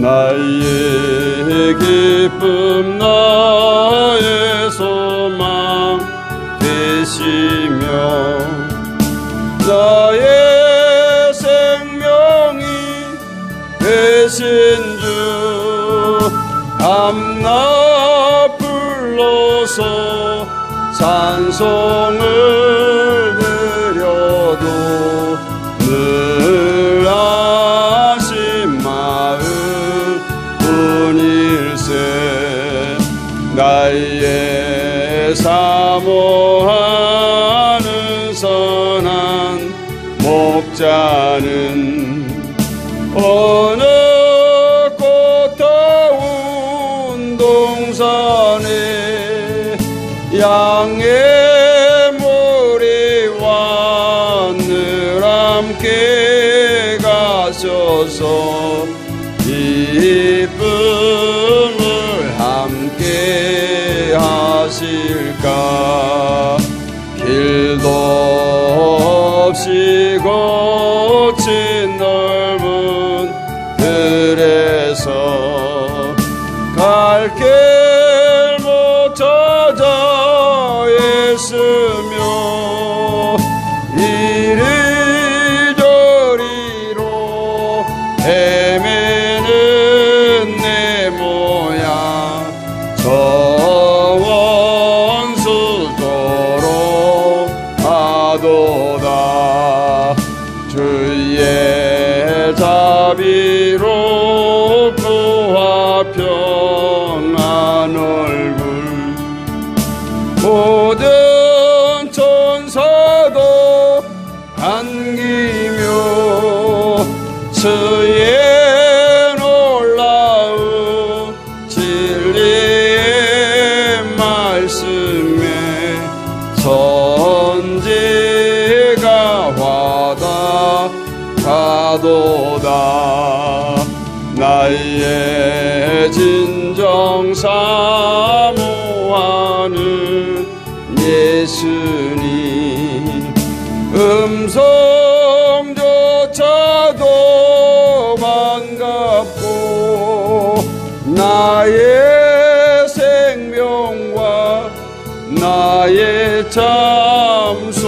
나의 기쁨 나의 소망 되시며 나의 생명이 되신 주 밤낮 불러서 찬송을 나의 사모하는 선한 목자는 어느 꽃다운 동산에 양의 머리와 늘 함께 가셔서 기쁨 거친 넓은 들에서 갈길 자비로 그와 평안 얼굴. 모든 천사도 안기며 주의 놀라운 진리의 말씀에 선 가도다. 나의 진정 사모하는 예수님. 음성조차도 반갑고 나의 생명과 나의 참소